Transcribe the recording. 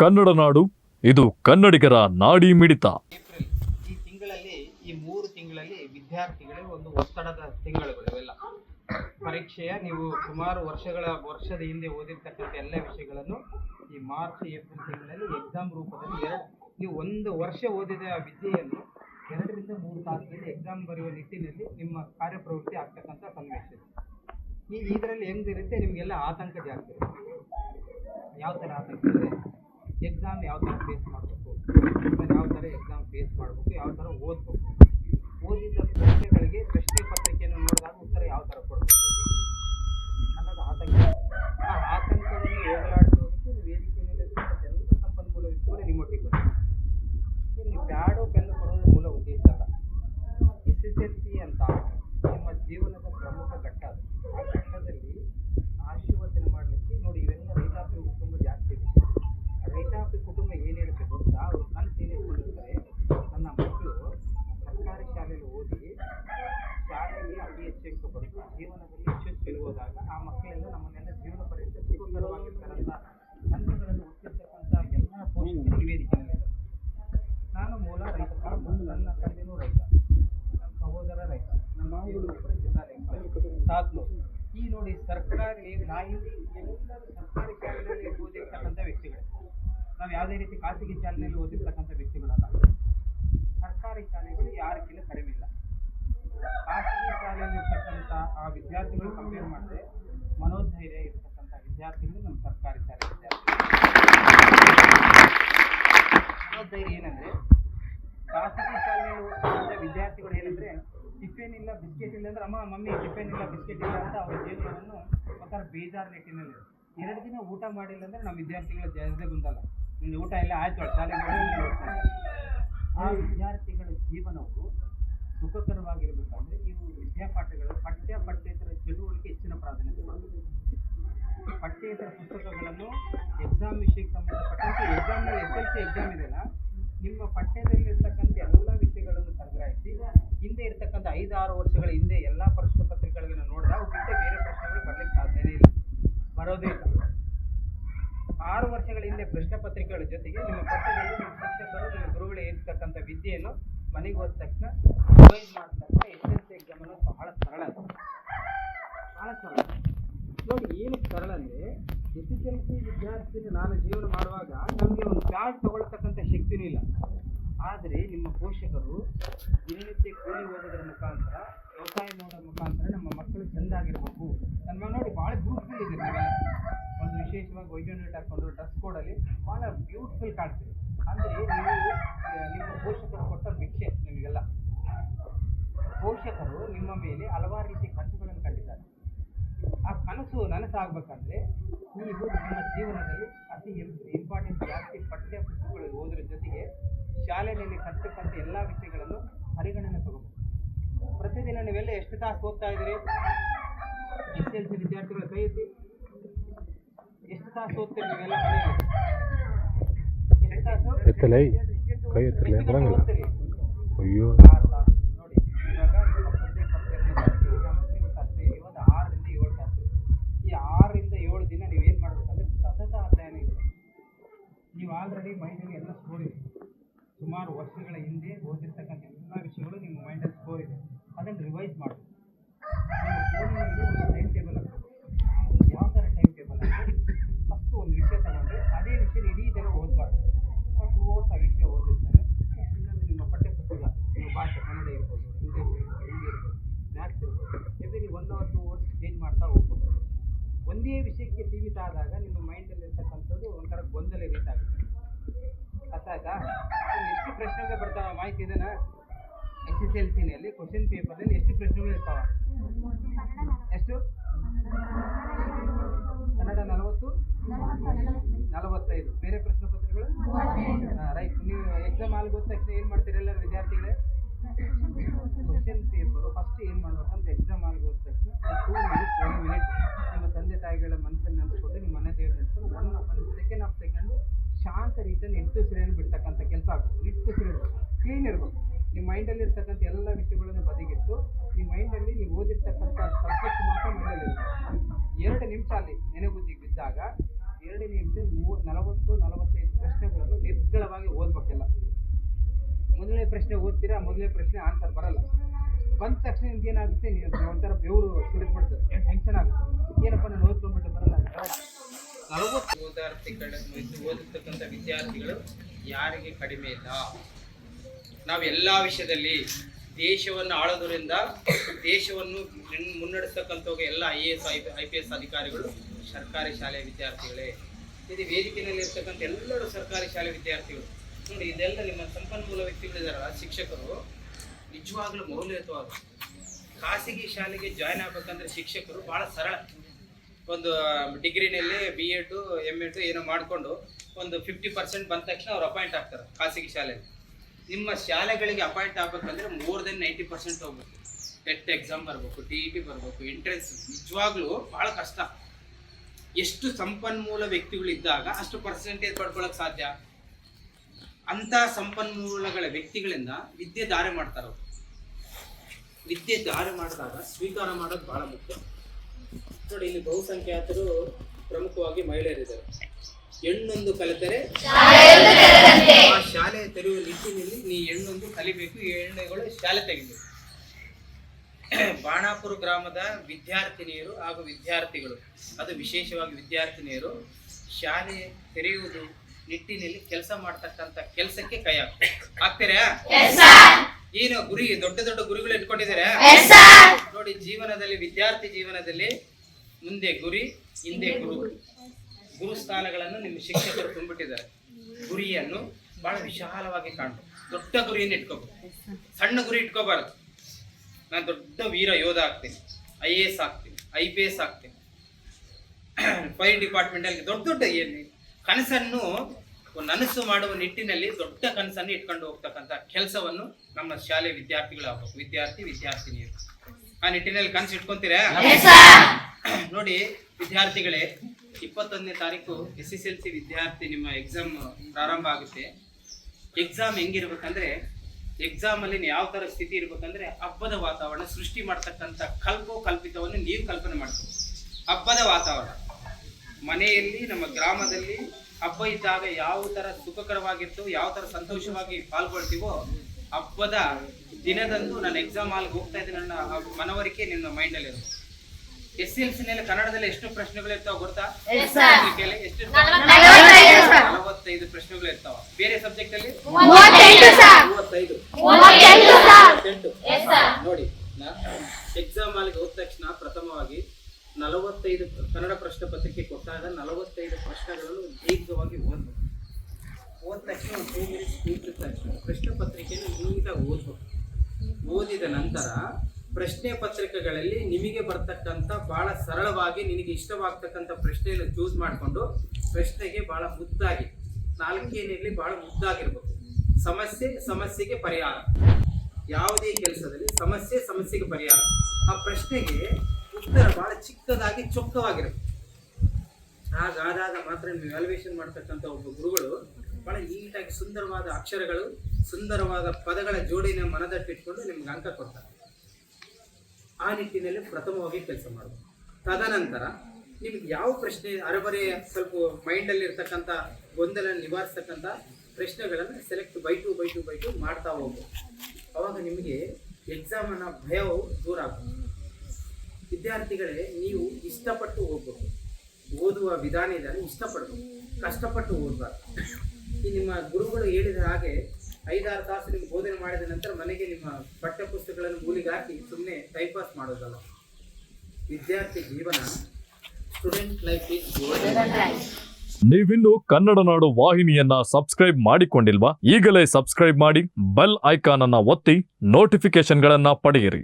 ಕನ್ನಡ ನಾಡು, ಇದು ಕನ್ನಡಿಗರ ನಾಡಿ ಮಿಡಿತ. ಈ ತಿಂಗಳಲ್ಲಿ, ಈ ಮೂರು ತಿಂಗಳಲ್ಲಿ ವಿದ್ಯಾರ್ಥಿಗಳಿಗೆ ಒಂದು ಒತ್ತಡದ ತಿಂಗಳುಗಳು ಇವೆಲ್ಲ. ಪರೀಕ್ಷೆಯ ನೀವು ಸುಮಾರು ವರ್ಷಗಳ, ವರ್ಷದ ಹಿಂದೆ ಓದಿರ್ತಕ್ಕಂಥ ಎಲ್ಲ ವಿಷಯಗಳನ್ನು ಈ ಮಾರ್ಚ್, ಏಪ್ರಿಲ್ ತಿಂಗಳಲ್ಲಿ ಎಕ್ಸಾಮ್ ರೂಪದಲ್ಲಿ ಎರಡು, ನೀವು ಒಂದು ವರ್ಷ ಓದಿದ ವಿದ್ಯೆಯನ್ನು ಎರಡರಿಂದ ಮೂರು ತಾಸಿನಲ್ಲಿ ಎಕ್ಸಾಮ್ ಬರೆಯುವ ನಿಟ್ಟಿನಲ್ಲಿ ನಿಮ್ಮ ಕಾರ್ಯಪ್ರವೃತ್ತಿ ಆಗ್ತಕ್ಕಂಥ ಸನ್ನಿವೇಶ. ಈ ಇದರಲ್ಲಿ ಹೆಂಗಿರುತ್ತೆ, ನಿಮಗೆಲ್ಲ ಆತಂಕ ಜಾಸ್ತಿ ಯಾವ ಥರ ಆತಂಕ ಇದೆ? ಎಕ್ಸಾಮ್ ಯಾವ ಥರ ಫೇಸ್ ಮಾಡಬೇಕು? ಯಾವ ಥರ ಎಕ್ಸಾಮ್ ಫೇಸ್ ಮಾಡಬೇಕು? ಯಾವ ಥರ ಓದಬೇಕು? ಓದಿದ ಪ್ರಶ್ನೆಗಳಿಗೆ ಪ್ರಶ್ನೆ ಪತ್ರಿಕೆಯನ್ನು ನೋಡಿದಾಗ ಉತ್ತರ ಯಾವ ಥರ ಕೊಡಬೇಕು? ಅನ್ನೋದು ಆತಂಕ. ಆ ಆತಂಕವನ್ನು ಹೋಗಲಾಡಿಸೋದಕ್ಕೆ ನೀವು ಮೇಲೆ ಜನರ ಸಂಪನ್ಮೂಲ ವ್ಯಕ್ತಿಗಳು ನಿಮ್ಮೊಟ್ಟಿಗೆ ಬರುತ್ತೆ ನೀವು ಬ್ಯಾಡೋ ಪೆನ್ನು ಕೊಡೋದು ಮೂಲ ಉದ್ದೇಶ ಅಲ್ಲ. ಎಸ್ ಎಸ್ ಎಲ್ ಸಿ ಅಂತ ನಿಮ್ಮ ಜೀವನದ ಪ್ರಮುಖ ಘಟ್ಟ ಅದು ಆ ಘಟ್ಟದಲ್ಲಿ ಆಶೀರ್ವಚನೆ ಮಾಡಲಿಕ್ಕೆ ನೋಡಿ ಇವೆಲ್ಲ ರೈತಾಪಿ ಕುಟುಂಬ ಜಾಸ್ತಿ ಇದೆ ರೈತಾಪಿ ಕುಟುಂಬ ಏನು ಹೇಳುತ್ತೆ ಗೊತ್ತಾ ಅವರು ಕನಸು ಏನು ಇಟ್ಕೊಂಡಿರ್ತಾರೆ ನನ್ನ ಮಕ್ಕಳು ಸರ್ಕಾರಿ ಶಾಲೆಯಲ್ಲಿ ಓದಿ ಶಾಲೆಯಲ್ಲಿ ಅತಿ ಹೆಚ್ಚು ಅಂಕ ಪಡೆದು ಜೀವನದಲ್ಲಿ ಯಶಸ್ವಿ ಹೋದಾಗ ಆ ಮಕ್ಕಳೆಲ್ಲ ನಮ್ಮನ್ನೆಲ್ಲ ಜೀವನ ಪರ್ಯಂತ ಸುಖಕರವಾಗಿರ್ತಾರಂತ ಕನಸುಗಳನ್ನು ಹುಟ್ಟಿರ್ತಕ್ಕಂಥ ಎಲ್ಲ ಪೋಷಕರು ಈ ವೇದಿಕೆಯಲ್ಲಿ ನಾನು ಮೂಲ ರೈತ ನನ್ನ ತಂದೆನೂ ರೈತ ನನ್ನ ಸಹೋದರ ರೈತ ನಮ್ಮ ಮಾವಿಗಳು ಒಬ್ಬರು ಜಿಲ್ಲಾ ಲೆಕ್ಕ ಸಾತ್ನೂರು ಈ ನೋಡಿ ಸರ್ಕಾರಿ ನಾವು ಎಲ್ಲರೂ ಸರ್ಕಾರಿ ಶಾಲೆಯಲ್ಲಿ ಓದಿರ್ತಕ್ಕಂಥ ವ್ಯಕ್ತಿಗಳು. ನಾವು ಯಾವುದೇ ರೀತಿ ಖಾಸಗಿ ಶಾಲೆಯಲ್ಲಿ ಓದಿರ್ತಕ್ಕಂಥ ವ್ಯಕ್ತಿಗಳಲ್ಲ. ಸರ್ಕಾರಿ ಶಾಲೆಗಳು ಯಾರಿಗಿಂತ ಕಡಿಮೆ ಇಲ್ಲ. ಖಾಸಗಿ ಶಾಲೆಯಲ್ಲಿ ಇರ್ತಕ್ಕಂಥ ಆ ವಿದ್ಯಾರ್ಥಿಗಳು ಕಂಪೇರ್ ಮಾಡಿದ್ರೆ ಮನೋಧೈರ್ಯ ಇರ್ತಕ್ಕಂಥ ವಿದ್ಯಾರ್ಥಿಗಳು ನಮ್ಮ ಸರ್ಕಾರಿ ಶಾಲೆ ವಿದ್ಯಾರ್ಥಿಗಳು. ಮನೋಧೈರ್ಯ ಏನಂದ್ರೆ, ಖಾಸಗಿ ಶಾಲೆಯಲ್ಲಿ ಓದ್ತಕ್ಕಂಥ ವಿದ್ಯಾರ್ಥಿಗಳು ಏನಂದ್ರೆ, ಟಿಫಿನ್ ಇಲ್ಲ, ಬಿಸ್ಕೆಟ್ ಇಲ್ಲ ಅಂದ್ರೆ, ಅಮ್ಮ, ಮಮ್ಮಿ, ಟಿಫಿನ್ ಇಲ್ಲ, ಬಿಸ್ಕೆಟ್ ಇಲ್ಲ ಅಂತ ಅವರ ಜೀವನವನ್ನು ಒಂಥರ ಬೇಜಾರು ನಿಟ್ಟಿನಲ್ಲಿ ಎರಡು ದಿನ ಊಟ ಮಾಡಿಲ್ಲ ಅಂದ್ರೆ ನಮ್ಮ ವಿದ್ಯಾರ್ಥಿಗಳ ಜಾಸ್ತಿ ಬಂದಲ್ಲ. ನಿಮ್ಗೆ ಊಟ ಎಲ್ಲ ಆಯ್ತು ಶಾಲೆ ಆ ವಿದ್ಯಾರ್ಥಿಗಳ ಜೀವನವು ಸುಖಕರವಾಗಿರ್ಬೇಕಂದ್ರೆ ನೀವು ವಿದ್ಯಾಪಾಠಗಳು ಪಠ್ಯ ಪಠ್ಯೇತರ ಚಟುವಟಿಕೆ ಹೆಚ್ಚಿನ ಪ್ರಾಧಾನ್ಯತೆ ಕೊಡಬೇಕು. ಪಠ್ಯೇತರ ಪುಸ್ತಕಗಳನ್ನು ಎಕ್ಸಾಮ್ ವಿಷಯಕ್ಕೆ ಸಂಬಂಧಪಟ್ಟಂತೆ ಎಕ್ಸಾಮ್ನಲ್ಲಿ ಎಸ್ ಎಲ್ ಸಿ ಎಕ್ಸಾಮ್ ಇದೆಯಲ್ಲ ನಿಮ್ಮ ಪಠ್ಯದಲ್ಲಿರ್ತಕ್ಕಂಥ ಎಲ್ಲ ವಿಷಯಗಳನ್ನು ಸಂಗ್ರಹಿಸಿ ಹಿಂದೆ ಇರ್ತಕ್ಕಂಥ ಐದಾರು ವರ್ಷಗಳ ಹಿಂದೆ ಎಲ್ಲ ಪ್ರಶ್ನೆ ಪತ್ರಿಕೆಗಳನ್ನು ನೋಡಿದಾಗ ಬಿಟ್ಟೆ ಬೇರೆ ಪ್ರಶ್ನೆಗಳು ಬರ್ಲಿಕ್ಕೆ ಸಾಧ್ಯನೇ ಇಲ್ಲ ಬರೋದೇ ಇಲ್ಲ. ಆರು ವರ್ಷಗಳ ಹಿಂದೆ ಪ್ರಶ್ನೆ ಪತ್ರಿಕೆಗಳ ಜೊತೆಗೆ ನಿಮ್ಮ ಪಠ್ಯದಲ್ಲಿ ನಿಮ್ಮ ಶಿಕ್ಷಕರು, ನಿಮ್ಮ ಗುರುಗಳು ಇರ್ತಕ್ಕಂಥ ವಿದ್ಯೆಯನ್ನು ಮನೆಗೆ ಹೋದ ತಕ್ಷಣ ರಿವೈಸ್ ಮಾಡಿದ ಎಸ್ ಎಲ್ ಸಿ ಎಕ್ಸಾಮ್ ಅನ್ನೋದು ಬಹಳ ಸರಳ. ಬಹಳ ಸರಳ. ನೋಡಿ, ಏನು ಸರಳ ಅಂದರೆ ಎಸ್ ಎಸ್ ಎಲ್ ಸಿ ವಿದ್ಯಾರ್ಥಿನಿ ನಾನು ಜೀವನ ಮಾಡುವಾಗ ನಮಗೆ ಒಂದು ಕಾರ್ಡ್ ತಗೊಳ್ತಕ್ಕಂಥ ಶಕ್ತಿನೂ ಇಲ್ಲ. ಆದರೆ ನಿಮ್ಮ ಪೋಷಕರು ದಿನನಿತ್ಯ ಕೂಲಿ ಹೋಗೋದ್ರ ಮುಖಾಂತರ, ವ್ಯವಸಾಯ ಮಾಡೋದ್ರ ಮುಖಾಂತರ ನಮ್ಮ ಮಕ್ಕಳು ಚೆಂದಾಗಿರ್ಬೇಕು ನನ್ನ ನೋಡಿ ಭಾಳ ಬ್ಯೂಟಿಫುಲ್ ಇದೆ ಒಂದು ವಿಶೇಷವಾಗಿ ವೈಜ್ಞಾನಿಕ ಹಾಕೊಂಡು ಡ್ರೆಸ್ ಕೋಡಲ್ಲಿ ಭಾಳ ಬ್ಯೂಟಿಫುಲ್ ಕಾಣ್ತೀವಿ ಅಂದರೆ ನೀವು ನಿಮ್ಮ ಪೋಷಕರು ಕೊಟ್ಟ ಭಿಕ್ಷೆ ನಿಮಗೆಲ್ಲ. ಪೋಷಕರು ನಿಮ್ಮ ಮೇಲೆ ಹಲವಾರು ರೀತಿ ಖರ್ಚುಗಳನ್ನು ಕಂಡಿದ್ದಾರೆ. ಆ ಕನಸು ನನಸಾಗಬೇಕಂದ್ರೆ ನೀವು ನಿಮ್ಮ ಜೀವನದಲ್ಲಿ ಅತಿ ಇಂಪಾರ್ಟೆಂಟ್ ಜಾಸ್ತಿ ಪಠ್ಯ ಪುಸ್ತಕಗಳು ಜೊತೆಗೆ ಶಾಲೆಯಲ್ಲಿ ಕಲ್ತಕ್ಕಂಥ ಎಲ್ಲ ವಿಷಯಗಳನ್ನು ಪರಿಗಣನೆ ತಗೋಬೇಕು. ಪ್ರತಿದಿನ ನೀವೆಲ್ಲ ಎಷ್ಟು ತಾಸು ಓದ್ತಾ ಇದ್ದೀರಿ? ಎಸ್ ಎಲ್ ಸಿ ವಿದ್ಯಾರ್ಥಿಗಳ ಕೈ ಎತ್ತಿ. ಎಷ್ಟು ತಾಸು ಓದ್ತೀರಿ ನೀವೆಲ್ಲ? ಎಷ್ಟು ತಾಸು? ಎತ್ತಲೇ ಕೈ ಎತ್ತಲೇ ಬರಂಗಿಲ್ಲ? ಅಯ್ಯೋ. ಆಲ್ರೆಡಿ ಮೈಂಡಲ್ಲಿ ಎಲ್ಲ ಸ್ಟೋರಿ ಸುಮಾರು ವರ್ಷಗಳ ಹಿಂದೆ ಓದಿರ್ತಕ್ಕಂಥ ಎಲ್ಲ ವಿಷಯಗಳು ನಿಮ್ಮ ಮೈಂಡಲ್ಲಿ ಸ್ಕೋರ್ ಇದೆ. ಅದನ್ನು ರಿವೈಸ್ ಮಾಡಬೇಕು ಟೈಮ್ ಟೇಬಲ್ ಹಾಕಬೇಕು ಯಾವ ಥರ ಟೈಮ್ ಟೇಬಲ್ ಅಂದರೆ ಫಸ್ಟು ಒಂದು ವಿಷಯ ತಗೊಂಡ್ರೆ ಅದೇ ವಿಷಯ ಇಡೀ ದಿನ ಓದಬಾರ್ದು. ಟೂ ಅವರ್ಸ್ ಆ ವಿಷಯ ಓದಿರ್ತಾರೆ. ಇನ್ನೊಂದು ನಿಮ್ಮ ಪಠ್ಯ ಪುಸ್ತಕ ನಿಮ್ಮ ಭಾಷೆ ಕನ್ನಡ ಇರ್ಬೋದು ಇಂಗ್ಲೀಷ್ ಇರ್ಬೋದು ಹಿಂದಿ ಇರ್ಬೋದು ಮ್ಯಾಥ್ಸ್ ಇರ್ಬೋದು every one hour two hours change ಮಾಡ್ತಾ ಹೋಗ್ಬೋದು. ಒಂದೇ ವಿಷಯಕ್ಕೆ ಸೀಮಿತ ಆದಾಗ ನಿಮ್ಮ ಮೈಂಡಲ್ಲಿ ಇರ್ತಕ್ಕಂಥದ್ದು ಒಂಥರ ಗೊಂದಲ ರೀತಿ ಆಗುತ್ತೆ. ಅರ್ಥ ಆಯ್ತಾ ಎಷ್ಟು ಪ್ರಶ್ನೆಗಳು ಬರ್ತಾವ, ಮಾಹಿತಿ ಇದನ್ನ ಎಸ್ ಎಸ್ ಎಲ್ ಸಿನಲ್ಲಿ ಕ್ವಶನ್ ಪೇಪರಲ್ಲಿ ಎಷ್ಟು ಪ್ರಶ್ನೆಗಳು ಇರ್ತಾವ? ಎಷ್ಟು? ಕನ್ನಡ ನಲವತ್ತು, ನಲವತ್ತೈದು. ಬೇರೆ ಪ್ರಶ್ನೆ ಪತ್ರಿಕೆಗಳು ರೈಟ್. ನೀವು ಎಕ್ಸಾಮ್ ಆಲ್ ಗೊತ್ತ ತಕ್ಷಣ ಏನು ಮಾಡ್ತೀರಿ ಎಲ್ಲ ವಿದ್ಯಾರ್ಥಿಗಳೇ? ಕ್ವಶನ್ ಪೇಪರು ಫಸ್ಟ್ ಏನು ಮಾಡ್ಬೇಕಂದ್ರೆ ಎಕ್ಸಾಮ್ ಆಲ್ ಗೊತ್ತ ತಕ್ಷಣ ಟೂ ಮಿನಿಟ್ಸ್ ಒನ್ ಮಿನಿಟ್ ನಿಮ್ಮ ತಂದೆ ತಾಯಿಗಳ ಮನಸ್ಸನ್ನು ನೆನೆಸ್ಕೊಂಡು, ನಿಮ್ಮ ಮನೆ ಒನ್ ಒಂದು ಸೆಕೆಂಡು ಶಾಂತ ರೀತಿಯಲ್ಲಿ ಎಂಟು ಸಿರಿಯನ್ನು ಬಿಡ್ತಕ್ಕಂಥ ಕೆಲಸ ಆಗಬೇಕು. ನಿಟ್ಟು ಸಿರಿಯಲ್ ಕ್ಲೀನ್ ಇರಬೇಕು. ನಿಮ್ಮ ಮೈಂಡಲ್ಲಿ ಇರ್ತಕ್ಕಂಥ ಎಲ್ಲ ವಿಷಯಗಳನ್ನು ಬದಿಗಿಟ್ಟು ನಿಮ್ಮ ಮೈಂಡಲ್ಲಿ ನೀವು ಓದಿರ್ತಕ್ಕಂಥ ಸಬ್ಜೆಕ್ಟ್ ಮಾತ್ರ ಮೈಂಡಲ್ಲಿ ಎರಡು ನಿಮಿಷ ಅಲ್ಲಿ ನೆನೆಗುದ್ದಿಗೆ ಬಿದ್ದಾಗ ಎರಡು ನಿಮಿಷ ಮೂ ನಲವತ್ತು, ನಲವತ್ತೈದು ಪ್ರಶ್ನೆಗಳನ್ನು ನಿರ್ಗಳವಾಗಿ ಓದಬೇಕೆಲ್ಲ. ಮೊದಲನೇ ಪ್ರಶ್ನೆ ಓದ್ತೀರಾ? ಮೊದಲನೇ ಪ್ರಶ್ನೆ ಆನ್ಸರ್ ಬರಲ್ಲ. ಬಂದ ತಕ್ಷಣ ನಿಮ್ಗೆ ಏನಾಗುತ್ತೆ ನೀವು ಒಂಥರ ಬೆವರು ಸುರಿದ್ಬಿಡ್ತದೆ ಟೆನ್ಷನ್ ಆಗುತ್ತೆ. ಏನಪ್ಪ, ನಾನು ಓದ್ಕೊಂಡ್ಬಿಟ್ಟು ಬರಲ್ಲ. ನಲವತ್ತು ವಿದ್ಯಾರ್ಥಿಗಳ ಇದು ಓದಿರ್ತಕ್ಕಂಥ ವಿದ್ಯಾರ್ಥಿಗಳು ಯಾರಿಗೆ ಕಡಿಮೆ ಇಲ್ಲ? ನಾವು ಎಲ್ಲ ವಿಷಯದಲ್ಲಿ ದೇಶವನ್ನು ಆಳೋದ್ರಿಂದ ದೇಶವನ್ನು ಮುನ್- ಮುನ್ನಡೆಸ್ತಕ್ಕಂಥ ಎಲ್ಲ I A S I P S ಅಧಿಕಾರಿಗಳು ಸರ್ಕಾರಿ ಶಾಲೆಯ ವಿದ್ಯಾರ್ಥಿಗಳೇ. ಇದು ವೇದಿಕೆಯಲ್ಲಿ ಇರ್ತಕ್ಕಂಥ ಎಲ್ಲರೂ ಸರ್ಕಾರಿ ಶಾಲೆ ವಿದ್ಯಾರ್ಥಿಗಳು. ನೋಡಿ, ಇದೆಲ್ಲ ನಿಮ್ಮ ಸಂಪನ್ಮೂಲ ವ್ಯಕ್ತಿಗಳಿದಾರಲ್ಲ, ಶಿಕ್ಷಕರು, ನಿಜವಾಗ್ಲೂ ಮೌಲ್ಯಯುತವಾದ ಖಾಸಗಿ ಶಾಲೆಗೆ ಜಾಯ್ನ್ ಆಗ್ಬೇಕಂದ್ರೆ ಶಿಕ್ಷಕರು ಬಹಳ ಸರಳ. ಒಂದು ಡಿಗ್ರಿನಲ್ಲಿ ಬಿ ಎಡ್ ಎಂ ಟು ಏನೋ ಮಾಡಿಕೊಂಡು ಒಂದು ಫಿಫ್ಟಿ ಪರ್ಸೆಂಟ್ ಬಂದ ತಕ್ಷಣ ಅವ್ರು ಅಪಾಯಿಂಟ್ ಆಗ್ತಾರೆ ಖಾಸಗಿ ಶಾಲೆಯಲ್ಲಿ. ನಿಮ್ಮ ಶಾಲೆಗಳಿಗೆ ಅಪಾಯಿಂಟ್ ಆಗ್ಬೇಕಂದ್ರೆ ಮೋರ್ ದೆನ್ ನೈಂಟಿ ಪರ್ಸೆಂಟ್ ಹೋಗ್ಬೇಕು. ಟೆಟ್ ಎಕ್ಸಾಮ್ ಬರಬೇಕು ಟಿ ಇ ಟಿ ಬರಬೇಕು ಎಂಟ್ರೆನ್ಸ್ ನಿಜವಾಗ್ಲೂ ಭಾಳ ಕಷ್ಟ. ಎಷ್ಟು ಸಂಪನ್ಮೂಲ ವ್ಯಕ್ತಿಗಳಿದ್ದಾಗ ಅಷ್ಟು ಪರ್ಸೆಂಟೇಜ್ ಪಡ್ಕೊಳ್ಳೋಕೆ ಸಾಧ್ಯ? ಅಂತ ಸಂಪನ್ಮೂಲಗಳ ವ್ಯಕ್ತಿಗಳಿಂದ ವಿದ್ಯೆ ಧಾರೆ ಮಾಡ್ತಾರೆ ವಿದ್ಯೆ ಧಾರೆ ಮಾಡಿದಾಗ ಸ್ವೀಕಾರ ಮಾಡೋದು ಬಹಳ ಮುಖ್ಯ. ನೋಡಿ, ಇಲ್ಲಿ ಬಹುಸಂಖ್ಯಾತರು ಪ್ರಮುಖವಾಗಿ ಮಹಿಳೆಯರಿದ್ದಾರೆ. ಹೆಣ್ಣೊಂದು ಕಲಿತರೆ ಆ ಶಾಲೆ ತೆರೆಯುವ ನಿಟ್ಟಿನಲ್ಲಿ ನೀ ಹೆಣ್ಣೊಂದು ಕಲಿಬೇಕು, ಈ ಹೆಣ್ಣುಗಳು ಶಾಲೆ ತೆಗಿಬೇಕು. ಬಾಣಾಪುರ ಗ್ರಾಮದ ವಿದ್ಯಾರ್ಥಿನಿಯರು ಹಾಗೂ ವಿದ್ಯಾರ್ಥಿಗಳು, ಅದು ವಿಶೇಷವಾಗಿ ವಿದ್ಯಾರ್ಥಿನಿಯರು, ಶಾಲೆ ತೆರೆಯುವುದು ನಿಟ್ಟಿನಲ್ಲಿ ಕೆಲಸ ಮಾಡ್ತಕ್ಕಂಥ ಕೆಲಸಕ್ಕೆ ಕೈ ಹಾಕ್ತೀರಾ? ಏನು ಗುರಿ ದೊಡ್ಡ ದೊಡ್ಡ ಗುರಿಗಳು ಇಟ್ಕೊಂಡಿದ್ದಾರೆ? ನೋಡಿ ಜೀವನದಲ್ಲಿ ವಿದ್ಯಾರ್ಥಿ ಜೀವನದಲ್ಲಿ ಮುಂದೆ ಗುರಿ ಹಿಂದೆ ಗುರು. ಗುರು ಸ್ಥಾನಗಳನ್ನು ನಿಮ್ಮ ಶಿಕ್ಷಕರು ತುಂಬಿಟ್ಟಿದ್ದಾರೆ. ಗುರಿಯನ್ನು ಬಹಳ ವಿಶಾಲವಾಗಿ ಕಾಣಬೇಕು. ದೊಡ್ಡ ಗುರಿಯನ್ನು ಇಟ್ಕೋಬೇಕು. ಸಣ್ಣ ಗುರಿ ಇಟ್ಕೋಬಾರದು. ನಾನು ದೊಡ್ಡ ವೀರ ಯೋಧ ಆಗ್ತೀನಿ. ಐ ಎ ಎಸ್ ಆಗ್ತೀನಿ. ಐ ಪಿ ಎಸ್ ಆಗ್ತೀನಿ. ಫೈರ್ ಡಿಪಾರ್ಟ್ಮೆಂಟಲ್ಲಿ ದೊಡ್ಡ ದೊಡ್ಡ ಏನು ಕನಸನ್ನು ನನಸು ಮಾಡುವ ನಿಟ್ಟಿನಲ್ಲಿ ದೊಡ್ಡ ಕನಸನ್ನು ಇಟ್ಕೊಂಡು ಹೋಗ್ತಕ್ಕಂಥ ಕೆಲಸವನ್ನು ನಮ್ಮ ಶಾಲೆ ವಿದ್ಯಾರ್ಥಿಗಳು ಆಗ್ಬೇಕು ವಿದ್ಯಾರ್ಥಿ ವಿದ್ಯಾರ್ಥಿನಿಯರು. ಆ ನಿಟ್ಟಿನಲ್ಲಿ ಕನಸು ಇಟ್ಕೊಂತೀರಾ? ನೋಡಿ ವಿದ್ಯಾರ್ಥಿಗಳೇ ಇಪ್ಪತ್ತೊಂದನೇ ತಾರೀಕು ಎಸ್ ಎಸ್ ಎಲ್ ಸಿ ವಿದ್ಯಾರ್ಥಿ ನಿಮ್ಮ ಎಕ್ಸಾಮ್ ಪ್ರಾರಂಭ ಆಗುತ್ತೆ. ಎಕ್ಸಾಮ್ ಹೆಂಗಿರ್ಬೇಕಂದ್ರೆ ಎಕ್ಸಾಮ್ ಅಲ್ಲಿ ಯಾವ ತರ ಸ್ಥಿತಿ ಇರ್ಬೇಕಂದ್ರೆ ಹಬ್ಬದ ವಾತಾವರಣ ಸೃಷ್ಟಿ ಮಾಡ್ತಕ್ಕಂಥ ಕಲ್ಪೋ ಕಲ್ಪಿತವನ್ನು ನೀವು ಕಲ್ಪನೆ ಮಾಡ್ತೀವಿ ಹಬ್ಬದ ವಾತಾವರಣ. ಮನೆಯಲ್ಲಿ ನಮ್ಮ ಗ್ರಾಮದಲ್ಲಿ ಹಬ್ಬ ಇದ್ದಾಗ ಯಾವ ತರ ಸುಖಕರವಾಗಿತ್ತು ಯಾವ ತರ ಸಂತೋಷವಾಗಿ ಪಾಲ್ಗೊಳ್ತೀವೋ ಹಬ್ಬದ ದಿನದಂದು ನಾನು ಎಕ್ಸಾಮ್ ಹಾಲ್ಗೆ ಹೋಗ್ತಾ ಇದ್ದೀನಿ ನನ್ನ ಮನವರಿಕೆ ನಿನ್ನ ಮೈಂಡಲ್ಲಿ ಇರುತ್ತೆ. ಎಸ್ ಎಲ್ ಸಿ ಕನ್ನಡದಲ್ಲಿ ಎಷ್ಟು ಪ್ರಶ್ನೆಗಳು ಇರ್ತಾವ ಗೊತ್ತಾ? ಎಷ್ಟು ಇರ್ತಾವ? ನಲವತ್ತೈದು ಪ್ರಶ್ನೆಗಳು ಇರ್ತಾವ. ಬೇರೆ ಸಬ್ಜೆಕ್ಟ್ ಅಲ್ಲಿ. ನೋಡಿ ಎಕ್ಸಾಮ್ ಹಾಲ್ಗೆ ಹೋದ ತಕ್ಷಣ ಪ್ರಥಮವಾಗಿ ನಲವತ್ತೈದು ಕನ್ನಡ ಪ್ರಶ್ನೆ ಪತ್ರಿಕೆ ಕೊಟ್ಟಾಗ ನಲವತ್ತೈದು ಪ್ರಶ್ನೆಗಳನ್ನು ದೀರ್ಘವಾಗಿ ಓದಬೇಕು. ಓದ ತಕ್ಷಣ ಟೂ ಮಿನಿಟ್ಸ್ ಕೂತಿದ ತಕ್ಷಣ ಪ್ರಶ್ನೆ ಪತ್ರಿಕೆಯನ್ನು ನೀಟಾಗಿ ಓದಬೇಕು. ಓದಿದ ನಂತರ ಪ್ರಶ್ನೆ ಪತ್ರಿಕೆಗಳಲ್ಲಿ ನಿಮಗೆ ಬರ್ತಕ್ಕಂಥ ಭಾಳ ಸರಳವಾಗಿ ನಿನಗೆ ಇಷ್ಟವಾಗ್ತಕ್ಕಂಥ ಪ್ರಶ್ನೆಯನ್ನು ಚೂಸ್ ಮಾಡಿಕೊಂಡು ಪ್ರಶ್ನೆಗೆ ಭಾಳ ಮುದ್ದಾಗಿ ನಾಲ್ಕೇನಿರಲಿ ಭಾಳ ಮುದ್ದಾಗಿರ್ಬೇಕು. ಸಮಸ್ಯೆ ಸಮಸ್ಯೆಗೆ ಪರಿಹಾರ. ಯಾವುದೇ ಕೆಲಸದಲ್ಲಿ ಸಮಸ್ಯೆ ಸಮಸ್ಯೆಗೆ ಪರಿಹಾರ. ಆ ಪ್ರಶ್ನೆಗೆ ಬಹಳ ಚಿಕ್ಕದಾಗಿ, ಚೊಕ್ಕವಾಗಿರುತ್ತೆ. ಹಾಗಾದಾಗ ಮಾತ್ರ ನೀವು ವ್ಯಾಲ್ಯೂಯೇಷನ್ ಮಾಡ್ತಕ್ಕಂಥ ಒಬ್ಬ ಗುರುಗಳು ಬಹಳ ನೀಟಾಗಿ ಸುಂದರವಾದ ಅಕ್ಷರಗಳು, ಸುಂದರವಾದ ಪದಗಳ ಜೋಡಿನ ಮನದಟ್ಟಿಟ್ಕೊಂಡು ನಿಮ್ಗೆ ಅಂಕ ಕೊಡ್ತಾರೆ. ಆ ನಿಟ್ಟಿನಲ್ಲಿ ಪ್ರಥಮವಾಗಿ ಕೆಲಸ ಮಾಡಬೇಕು ತದನಂತರ ನಿಮ್ಗೆ ಯಾವ ಪ್ರಶ್ನೆ ಅರೆಬರೆ ಸ್ವಲ್ಪ ಮೈಂಡಲ್ಲಿ ಇರ್ತಕ್ಕಂಥ ಗೊಂದಲ ನಿವಾರಿಸ್ತಕ್ಕಂಥ ಪ್ರಶ್ನೆಗಳನ್ನು ಸೆಲೆಕ್ಟ್ ಬೈಟು ಬೈಟು ಬೈಟು ಮಾಡ್ತಾ ಹೋಗ್ಬೋದು ಅವಾಗ ನಿಮಗೆ ಎಕ್ಸಾಮನ್ನ ಭಯವು ದೂರ ಆಗುತ್ತೆ. ವಿದ್ಯಾರ್ಥಿಗಳೇ, ನೀವು ಇಷ್ಟಪಟ್ಟು ಓದಬೇಕು. ಓದುವ ವಿಧಾನ ಇದನ್ನು ಇಷ್ಟಪಡಬೇಕು. ಕಷ್ಟಪಟ್ಟು ಓದಬಾರ್ದು. ಈ ನಿಮ್ಮ ಗುರುಗಳು ಹೇಳಿದ ಹಾಗೆ ಐದಾರು ತಾಸು ನಿಮ್ಗೆ ಬೋಧನೆ ಮಾಡಿದ ನಂತರ ಮನೆಗೆ ನಿಮ್ಮ ಪಠ್ಯ ಪುಸ್ತಕಗಳನ್ನು ಮೂಲಿಗೆ ಹಾಕಿ ಸುಮ್ಮನೆ ಟೈಮ್ ಪಾಸ್ ಮಾಡೋದಲ್ಲ. ವಿದ್ಯಾರ್ಥಿ ಜೀವನ ಸ್ಟೂಡೆಂಟ್ ಲೈಫ್ ಗೋಲ್ಡನ್ ನೀವಿನ್ನು ಕನ್ನಡ ನಾಡು ವಾಹಿನಿಯನ್ನ ಸಬ್ಸ್ಕ್ರೈಬ್ ಮಾಡಿಕೊಂಡಿಲ್ವಾ? ಈಗಲೇ ಸಬ್ಸ್ಕ್ರೈಬ್ ಮಾಡಿ ಬೆಲ್ ಐಕಾನ್ ಅನ್ನ ಒತ್ತಿ ನೋಟಿಫಿಕೇಶನ್ಗಳನ್ನ ಪಡೆಯಿರಿ.